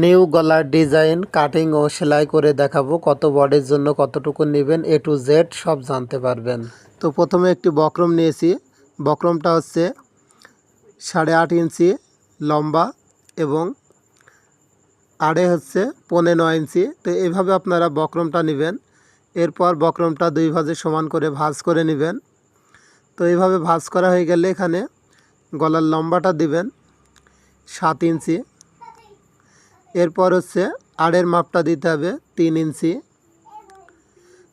New গলার design, cutting ও সেলাই করে দেখাবো কত বডির জন্য কতটুকু নেবেন এ টু জেড সব জানতে পারবেন। তো প্রথমে একটি বক্রম নিয়েছি। বক্রমটা হচ্ছে সাড়ে আট ইঞ্চি লম্বা এবং আড়ে হচ্ছে পৌনে নয় ইঞ্চি। তো এইভাবে আপনারা বক্রমটা নেবেন। এরপর বক্রমটা দুই ভাজে সমান করে ভাঁজ করে নেবেন। তো এইভাবে ভাঁজ করা হয়ে গেলে এখানে গলার লম্বাটা দিবেন সাত ইঞ্চি। এরপর হচ্ছে আড়ের মাপটা দিতে হবে তিন ইঞ্চি।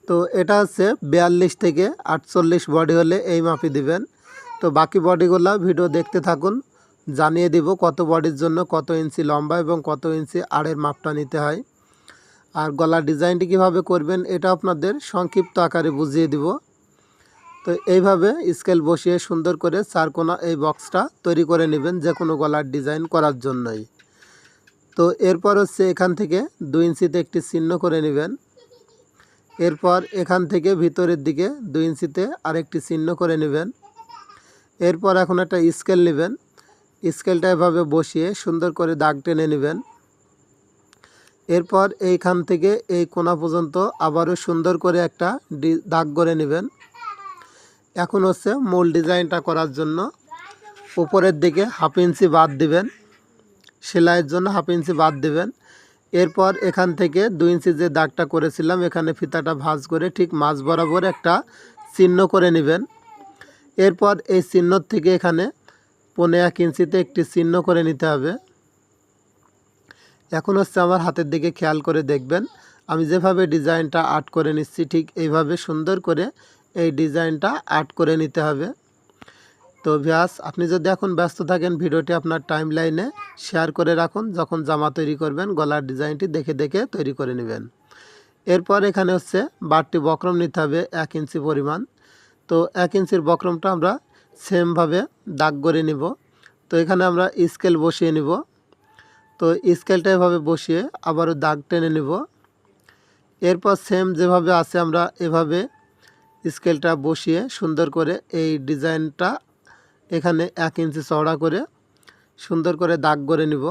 তো এটা হচ্ছে বিয়াল্লিশ থেকে আটচল্লিশ বডি হলে এই মাপই দিবেন। তো বাকি বডিগুলো ভিডিও দেখতে থাকুন, জানিয়ে দিব কত বডির জন্য কত ইঞ্চি লম্বা এবং কত ইঞ্চি আড়ের মাপটা নিতে হয়। আর গলার ডিজাইনটি কীভাবে করবেন এটা আপনাদের সংক্ষিপ্ত আকারে বুঝিয়ে দিব। তো এইভাবে স্কেল বসিয়ে সুন্দর করে চারকোনা এই বক্সটা তৈরি করে নেবেন যে কোনো গলার ডিজাইন করার জন্যই। তো এরপর হচ্ছে এখান থেকে দুই ইঞ্চিতে একটি চিহ্ন করে নেবেন। এরপর এখান থেকে ভিতরের দিকে দুই ইঞ্চিতে আরেকটি চিহ্ন করে নেবেন। এরপর এখন একটা স্কেল নেবেন। স্কেলটা এভাবে বসিয়ে সুন্দর করে দাগ টেনে নেবেন। এরপর এইখান থেকে এই কোনা পর্যন্ত আবারও সুন্দর করে একটা দাগ করে নেবেন। এখন হচ্ছে মূল ডিজাইনটা করার জন্য উপরের দিকে হাফ ইঞ্চি বাদ দিবেন। সেলাইয়ের জন্য হাফ ইঞ্চি বাদ দেবেন। এরপর এখান থেকে দুই ইঞ্চি যে দাগটা করেছিলাম, এখানে ফিতাটা ভাঁজ করে ঠিক মাঝ বরাবর একটা চিহ্ন করে নেবেন। এরপর এই চিহ্নর থেকে এখানে পনে এক ইঞ্চিতে একটি চিহ্ন করে নিতে হবে। এখন হচ্ছে আমার হাতের দিকে খেয়াল করে দেখবেন, আমি যেভাবে ডিজাইনটা আর্ট করে নিচ্ছি ঠিক এইভাবে সুন্দর করে এই ডিজাইনটা আর্ট করে নিতে হবে। তো ভিয়াস আপনি যদি এখন ব্যস্ত থাকেন, ভিডিওটি আপনার টাইম লাইনে শেয়ার করে রাখুন। যখন জামা তৈরি করবেন, গলার ডিজাইনটি দেখে দেখে তৈরি করে নেবেন। এরপর এখানে হচ্ছে বারটি বক্রম নিতে হবে এক ইঞ্চি পরিমাণ। তো এক ইঞ্চির বক্রমটা আমরা সেমভাবে দাগ করে নিব। তো এখানে আমরা স্কেল বসিয়ে নিব। তো স্কেলটা এভাবে বসিয়ে আবারও দাগ টেনে নিব। এরপর সেম যেভাবে আছে, আমরা এভাবে স্কেলটা বসিয়ে সুন্দর করে এই ডিজাইনটা এখানে এক ইঞ্চি চওড়া করে সুন্দর করে দাগ করে নিব।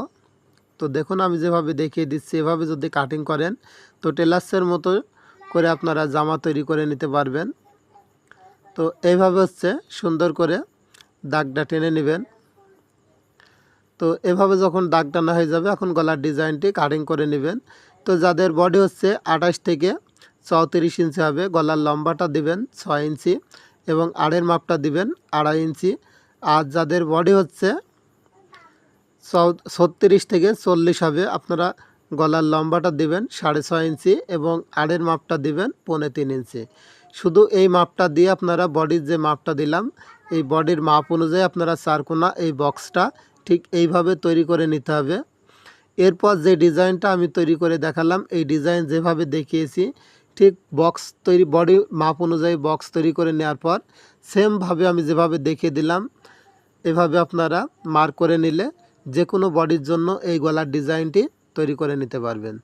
তো দেখুন, আমি যেভাবে দেখিয়ে দিচ্ছি, এভাবে যদি কাটিং করেন, তো টেলার্সের মতো করে আপনারা জামা তৈরি করে নিতে পারবেন। তো এইভাবে হচ্ছে সুন্দর করে দাগটা টেনে নেবেন। তো এভাবে যখন দাগ টানা হয়ে যাবে, এখন গলার ডিজাইনটি কাটিং করে নেবেন। তো যাদের বডি হচ্ছে আঠাশ থেকে চৌত্রিশ ইঞ্চি হবে, গলার লম্বাটা দিবেন ছয় ইঞ্চি এবং আড়ের মাপটা দিবেন আড়াই ইঞ্চি। আর যাদের বডি হচ্ছে ছত্রিশ থেকে চল্লিশ হবে, আপনারা গলার লম্বাটা দিবেন সাড়ে ছয় ইঞ্চি এবং আড়ের মাপটা দিবেন পৌনে তিন ইঞ্চি। শুধু এই মাপটা দিয়ে আপনারা বডির যে মাপটা দিলাম, এই বডির মাপ অনুযায়ী আপনারা চারকোনা এই বক্সটা ঠিক এইভাবে তৈরি করে নিতে হবে। এরপর যে ডিজাইনটা আমি তৈরি করে দেখালাম, এই ডিজাইন যেভাবে দেখিয়েছি, ঠিক বক্স তৈরি বডি মাপ অনুযায়ী বক্স তৈরি করে নেওয়ার পর সেমভাবে আমি যেভাবে দেখিয়ে দিলাম এভাবে আপনারা মার্ক করে নিলে যে কোনো বডির জন্য এই গলার ডিজাইনটি তৈরি করে নিতে পারবেন।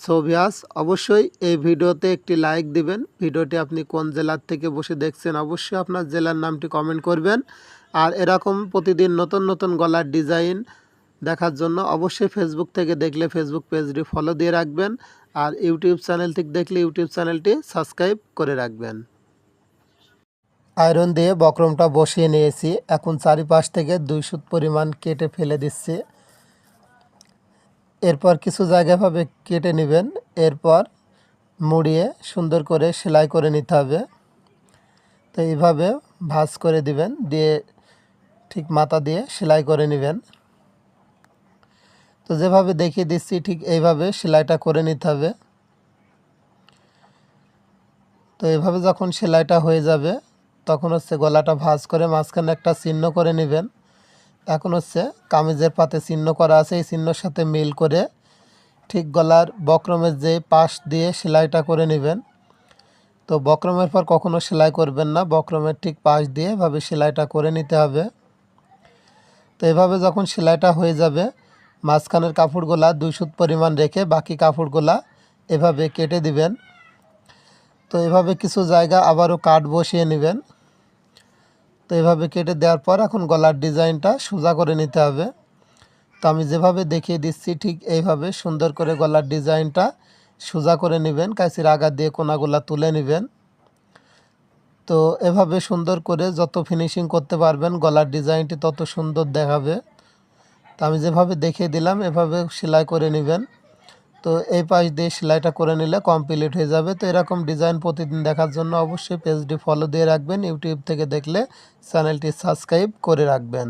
সো ভিয়াস অবশ্যই এই ভিডিওতে একটি লাইক দিবেন। ভিডিওটি আপনি কোন জেলার থেকে বসে দেখছেন অবশ্যই আপনার জেলার নামটি কমেন্ট করবেন। আর এরকম প্রতিদিন নতুন নতুন গলার ডিজাইন দেখার জন্য অবশ্যই ফেসবুক থেকে দেখলে ফেসবুক পেজটি ফলো দিয়ে রাখবেন। আর ইউটিউব চ্যানেল থেকে দেখলে ইউটিউব চ্যানেলটি সাবস্ক্রাইব করে রাখবেন। আয়রন দিয়ে বক্রমটা বসিয়ে নিয়েছি। এখন চারিপাশ থেকে দুই সুত পরিমাণ কেটে ফেলে দিচ্ছি। এরপর কিছু জায়গাভাবে কেটে নেবেন। এরপর মুড়িয়ে সুন্দর করে সেলাই করে নিতে হবে। তো এইভাবে ভাঁজ করে দিবেন, দিয়ে ঠিক মাথা দিয়ে সেলাই করে নেবেন। তো যেভাবে দেখিয়ে দিচ্ছি, ঠিক এইভাবে সেলাইটা করে নিতে হবে। তো এইভাবে যখন সেলাইটা হয়ে যাবে তখন হচ্ছে গলাটা ভাঁজ করে মাঝখানে একটা চিহ্ন করে নেবেন। এখন হচ্ছে কামিজের পাতে চিহ্ন করা আছে, এই চিহ্নর সাথে মিল করে ঠিক গলার বক্রমের যে পাশ দিয়ে সেলাইটা করে নেবেন। তো বক্রমের পর কখনো সেলাই করবেন না, বক্রমের ঠিক পাশ দিয়ে এভাবে সেলাইটা করে নিতে হবে। তো এভাবে যখন সেলাইটা হয়ে যাবে, মাঝখানের কাপড়গুলা দুই সুত পরিমাণ রেখে বাকি কাপড়গুলা এভাবে কেটে দিবেন। তো এভাবে কিছু জায়গা আবারও কাট বসিয়ে নেবেন। তো এভাবে কেটে দেওয়ার পর এখন গলার ডিজাইনটা সোজা করে নিতে হবে। তো আমি যেভাবে দেখিয়ে দিচ্ছি, ঠিক এইভাবে সুন্দর করে গলার ডিজাইনটা সোজা করে নেবেন, কাঁচির আগা দিয়ে কোনাগুলা তুলে নেবেন। তো এভাবে সুন্দর করে যত ফিনিশিং করতে পারবেন, গলার ডিজাইনটি তত সুন্দর দেখাবে। তো আমি যেভাবে দেখিয়ে দিলাম, এভাবে সেলাই করে নেবেন। তো এই পাশ দিয়ে সেলাইটা করে নিলে কমপ্লিট হয়ে যাবে। তো এরকম ডিজাইন প্রতিদিন দেখার জন্য অবশ্যই পেজটি ফলো দিয়ে রাখবেন। ইউটিউব থেকে দেখলে চ্যানেলটি সাবস্ক্রাইব করে রাখবেন।